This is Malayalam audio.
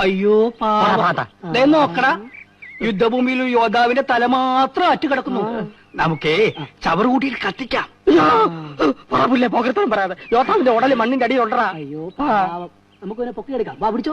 അയ്യോ നോക്കടാ. യുദ്ധഭൂമിയിൽ യോദ്ധാവിന്റെ തല മാത്രം അറ്റുകിടക്കുന്നു. നമുക്കേ ചവറുകൂട്ടിയിൽ കത്തിക്കാം. പാപില്ലേ പോകരത്തോളം പറയാതെ. യോദ്ധാവിന്റെ ഉടലി മണ്ണിന്റെ അടിയിൽ ഉണ്ടാ അയ്യോ പാവം. നമുക്ക് പൊക്കി എടുക്കാം വാ പിടിച്ചോ.